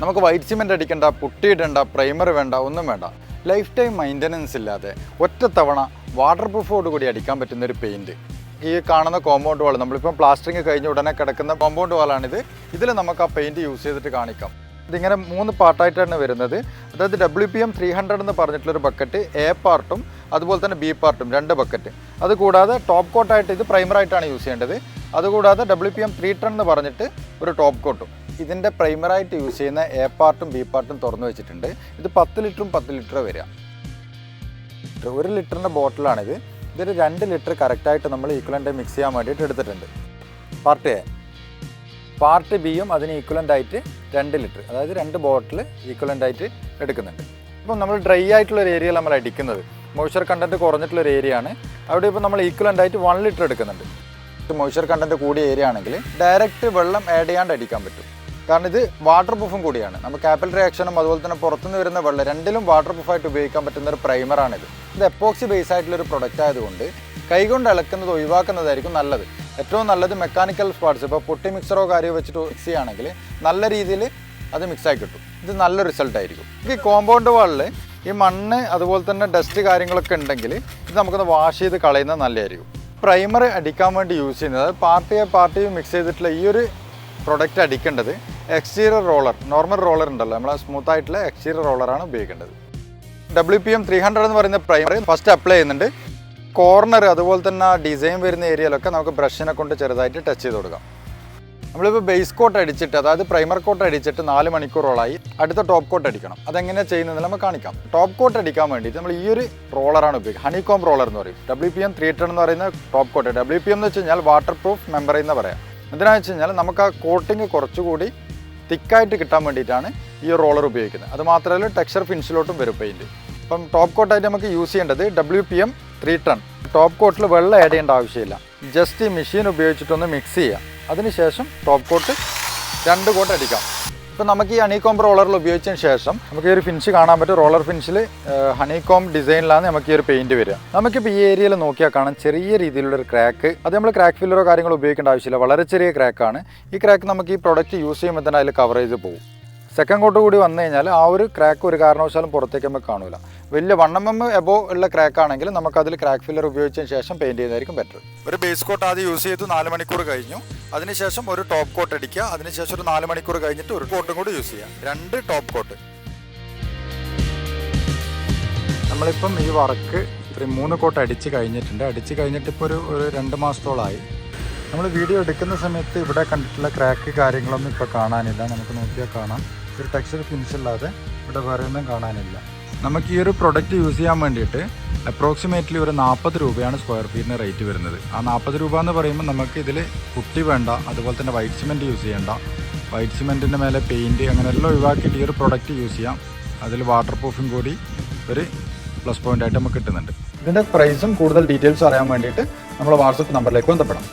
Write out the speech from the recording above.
നമുക്ക് white cement അടിക്കേണ്ട പുട്ടിയിടേണ്ട primer വേണ്ട ഒന്നും വേണ്ട. ലൈഫ് ടൈം മെയിന്റനൻസ് ഇല്ലാതെ ഒറ്റ തവണ വാട്ടർ പ്രൂഫോട് കൂടി അടിക്കാൻ പറ്റുന്ന ഒരു പെയിന്റ് ഈ കാണുന്ന കോമ്പൗണ്ട് വാൾ നമ്മളിപ്പം പ്ലാസ്റ്ററിങ് കഴിഞ്ഞ ഉടനെ കിടക്കുന്ന കോമ്പൗണ്ട് വാളാണിത് ഇതിൽ നമുക്ക് ആ പെയിന്റ് യൂസ് ചെയ്തിട്ട് കാണിക്കാം. ഇതിങ്ങനെ മൂന്ന് പാർട്ടായിട്ടാണ് വരുന്നത്. അതായത് W P M three hundred എന്ന് പറഞ്ഞിട്ടുള്ളൊരു ബക്കറ്റ് എ പാർട്ടും അതുപോലെ തന്നെ ബി പാർട്ടും രണ്ട് ബക്കറ്റ് അതുകൂടാതെ ടോപ്പ് കോട്ടായിട്ട് ഇത് പ്രൈമറായിട്ടാണ് യൂസ് ചെയ്യേണ്ടത്. അതുകൂടാതെ W P M three ton എന്ന് പറഞ്ഞിട്ട് ഒരു ടോപ്പ് കോട്ടും ഇതിന്റെ പ്രൈമറായിട്ട് യൂസ് ചെയ്യുന്ന എ പാർട്ടും ബി പാർട്ടും തുറന്നു വെച്ചിട്ടുണ്ട്. ഇത് പത്ത് ലിറ്ററും പത്ത് ലിറ്റർ വരിക. ഒരു ലിറ്ററിന്റെ ബോട്ടിലാണിത് ഇതൊരു രണ്ട് ലിറ്റർ കറക്റ്റായിട്ട് നമ്മൾ ഈക്വലന്റ് മിക്സ് ചെയ്യാൻ വേണ്ടിയിട്ട് എടുത്തിട്ടുണ്ട്. പാർട്ട് എ പാർട്ട് ബിയും അതിന് ഈക്വലന്റ് ആയിട്ട് രണ്ട് ലിറ്റർ അതായത് രണ്ട് ബോട്ടിൽ ഈക്വലന്റ് ആയിട്ട് എടുക്കുന്നുണ്ട്. ഇപ്പം നമ്മൾ ഡ്രൈ ആയിട്ടുള്ള ഒരു ഏരിയയിൽ നമ്മൾ അടിക്കുന്നത്. മോയ്സ്ചർ കണ്ടന്റ് കുറഞ്ഞിട്ടുള്ള ഒരു ഏരിയ ആണ്. അവിടെ ഇപ്പോൾ നമ്മൾ ഈക്വലന്റ് ആയിട്ട് വൺ ലിറ്റർ എടുക്കുന്നുണ്ട്. മോയ്സ്ചർ കണ്ടന്റ് കൂടിയ ഏരിയ ആണെങ്കിൽ ഡയറക്റ്റ് വെള്ളം ആഡ് ചെയ്യാണ്ട് അടിക്കാൻ പറ്റും. കാരണം ഇത് വാട്ടർ പ്രൂഫും കൂടിയാണ്. നമ്മൾ കാപ്പൽ റിയാക്ഷനും അതുപോലെ തന്നെ പുറത്തുനിന്ന് വരുന്ന വെള്ളം രണ്ടിലും വാട്ടർ പ്രൂഫായിട്ട് ഉപയോഗിക്കാൻ പറ്റുന്ന ഒരു പ്രൈമറാണിത് ഇത് എപ്പോക്സി ബേസ് ആയിട്ടുള്ള ഒരു പ്രൊഡക്റ്റ് ആയതുകൊണ്ട് കൈകൊണ്ട് ഇളക്കുന്നത് ഒഴിവാക്കുന്നതായിരിക്കും നല്ലത്. ഏറ്റവും നല്ലത് മെക്കാനിക്കൽ സ്പാർട്സ് ഇപ്പോൾ പൊട്ടി മിക്സറോ കാര്യമോ വെച്ചിട്ട് മിക്സ് ചെയ്യുകയാണെങ്കിൽ നല്ല രീതിയിൽ അത് മിക്സായി കിട്ടും. ഇത് നല്ല റിസൾട്ട് ആയിരിക്കും. ഈ കോമ്പൗണ്ട് വാളിൽ ഈ മണ്ണ് അതുപോലെ തന്നെ ഡസ്റ്റ് കാര്യങ്ങളൊക്കെ ഉണ്ടെങ്കിൽ ഇത് നമുക്കൊന്ന് വാഷ് ചെയ്ത് കളയുന്നത് നല്ലതായിരിക്കും. പ്രൈമർ അടിക്കാൻ വേണ്ടി യൂസ് ചെയ്യുന്നത് പാർട്ടിയെ പാർട്ടിയും മിക്സ് ചെയ്തിട്ടുള്ള ഈ ഒരു പ്രൊഡക്റ്റ് അടിക്കേണ്ടത് എക്സ്റ്റീരിയർ റോളർ നോർമൽ റോളർ ഉണ്ടല്ലോ. നമ്മൾ സ്മൂത്ത് ആയിട്ടുള്ള എക്സ്റ്റീരിയർ റോളറാണ് ഉപയോഗിക്കേണ്ടത്. W P M three hundred എന്ന് പറയുന്ന പ്രൈമറി ഫസ്റ്റ് അപ്ലൈ ചെയ്യുന്നുണ്ട്. കോർണർ അതുപോലെ തന്നെ ഡിസൈൻ വരുന്ന ഏരിയയിലൊക്കെ നമുക്ക് ബ്രഷിനെ കൊണ്ട് ചെറുതായിട്ട് ടച്ച് ചെയ്ത് കൊടുക്കാം. നമ്മളിപ്പോൾ ബേസ് കോട്ട് അടിച്ചിട്ട് അതായത് പ്രൈമർ കോട്ട് അടിച്ചിട്ട് നാല് മണിക്കൂറോളായി അടുത്ത ടോപ്പ് കോട്ട് അടിക്കണം. അതെങ്ങനെയാണ് ചെയ്യുന്നത് നമ്മൾ കാണിക്കാം. ടോപ്പ് കോട്ട് അടിക്കാൻ വേണ്ടിയിട്ട് നമ്മൾ ഈ ഒരു റോളറാണ് ഉപയോഗിക്കുക. ഹണികോം റോളർ എന്ന് പറയും. W P M three ten എന്ന് പറയുന്ന top coat W P M എന്ന് വെച്ച് കഴിഞ്ഞാൽ വാട്ടർ പ്രൂഫ് മെമ്പർ എന്ന് പറയാം. എന്തിനാണെന്ന് വെച്ച് കഴിഞ്ഞാൽ നമുക്ക് ആ കോട്ടിങ് കുറച്ചുകൂടി തിക്കായിട്ട് കിട്ടാൻ വേണ്ടിയിട്ടാണ് ഈ റോളർ ഉപയോഗിക്കുന്നത്. അത് മാത്രമല്ല ടെക്സ്ചർ ഫിനിഷിലോട്ടും വരും പെയിന്റ് അപ്പം ടോപ്പ് കോട്ടായിട്ട് നമുക്ക് യൂസ് ചെയ്യേണ്ടത് W P M three ton top കോട്ടിൽ വെള്ളം ആഡ് ചെയ്യേണ്ട ആവശ്യമില്ല. ജസ്റ്റ് ഈ മെഷീൻ ഉപയോഗിച്ചിട്ടൊന്ന് മിക്സ് ചെയ്യാം. അതിനുശേഷം ടോപ്പ് കോട്ട് രണ്ട് കോട്ട് അടിക്കാം. ഇപ്പം നമുക്ക് ഈ ഹണികോം റോളറിൽ ഉപയോഗിച്ചതിന് ശേഷം നമുക്ക് ഈ ഒരു ഫിനിഷ് കാണാൻ പറ്റും. റോളർ ഫിനിഷിൽ ഹണികോം ഡിസൈനിലാണ് നമുക്ക് ഈ ഒരു പെയിന്റ് വരിക. നമുക്കിപ്പോൾ ഈ ഏരിയയിൽ നോക്കിയാൽ കാണാം ചെറിയ രീതിയിലുള്ള ഒരു ക്രാക്ക് അത് നമ്മൾ ക്രാക്ക് ഫില്ലറോ കാര്യങ്ങളോ ഉപയോഗിക്കേണ്ട ആവശ്യമില്ല. വളരെ ചെറിയ ക്രാക്കാണ് ഈ ക്രാക്ക് നമുക്ക് ഈ പ്രൊഡക്റ്റ് യൂസ് ചെയ്യുമ്പോൾ തന്നെ അതിൽ കവറേജ് പോകും. സെക്കൻഡ് കോട്ട് കൂടി വന്നു കഴിഞ്ഞാൽ ആ ഒരു ക്രാക്ക് ഒരു കാരണവശാലും പുറത്തേക്ക് നമുക്ക് കാണില്ല വലിയ വൺ എം എം എബോ ഉള്ള ക്രാക്ക് ആണെങ്കിൽ നമുക്ക് അതിൽ ക്രാക്ക് ഫില്ലർ ഉപയോഗിച്ചതിന് ശേഷം പെയിന്റ് ചെയ്യുന്നതായിരിക്കും ബെറ്റർ ഒരു ബേസ് കോട്ട് ആദ്യം യൂസ് ചെയ്ത്. നാല് മണിക്കൂർ കഴിഞ്ഞു. അതിനുശേഷം ഒരു ടോപ്പ് കോട്ട് അടിക്കുക. അതിനുശേഷം ഒരു നാല് മണിക്കൂർ കഴിഞ്ഞിട്ട് ഒരു കോട്ടും കൂടി യൂസ് ചെയ്യുക. രണ്ട് ടോപ്പ് കോട്ട് നമ്മളിപ്പം ഈ വർക്ക് ഒരു മൂന്ന് കോട്ട് അടിച്ച് കഴിഞ്ഞിട്ടുണ്ട്. അടിച്ച് കഴിഞ്ഞിട്ട് ഇപ്പോൾ ഒരു ഒരു രണ്ട് മാസത്തോളമായി നമ്മൾ വീഡിയോ എടുക്കുന്ന സമയത്ത് ഇവിടെ കണ്ടിട്ടുള്ള ക്രാക്ക് കാര്യങ്ങളൊന്നും ഇപ്പോൾ കാണാനില്ല. നമുക്ക് നോക്കിയാൽ കാണാം. ഒരു ടെക്സ്ചർ ഫിനിഷ് അല്ലാതെ ഇവിടെ വേറെ ഒന്നും കാണാനില്ല. നമുക്ക് ഈ ഒരു പ്രൊഡക്റ്റ് യൂസ് ചെയ്യാൻ വേണ്ടിയിട്ട് അപ്രോക്സിമേറ്റ്ലി ഒരു നാൽപ്പത് രൂപയാണ് സ്ക്വയർ ഫീറ്റിന് റേറ്റ് വരുന്നത്. ആ നാൽപ്പത് രൂപ എന്ന് പറയുമ്പോൾ നമുക്ക് ഇതിൽ കുട്ടി വേണ്ട അതുപോലെ തന്നെ വൈറ്റ് സിമെന്റ് യൂസ് ചെയ്യേണ്ട. വൈറ്റ് സിമെന്റിന്റെ മേലെ പെയിന്റ് അങ്ങനെ എല്ലാം ഒഴിവാക്കിയിട്ട് ഈ ഒരു പ്രൊഡക്റ്റ് യൂസ് ചെയ്യാം. അതിൽ വാട്ടർ പ്രൂഫും കൂടി ഒരു പ്ലസ് പോയിന്റ് ആയിട്ട് നമുക്ക് കിട്ടുന്നുണ്ട്. ഇതിന്റെ പ്രൈസും കൂടുതൽ ഡീറ്റെയിൽസ് അറിയാൻ വേണ്ടിയിട്ട് നമ്മൾ വാട്സപ്പ് നമ്പറിലേക്ക് ബന്ധപ്പെടാം.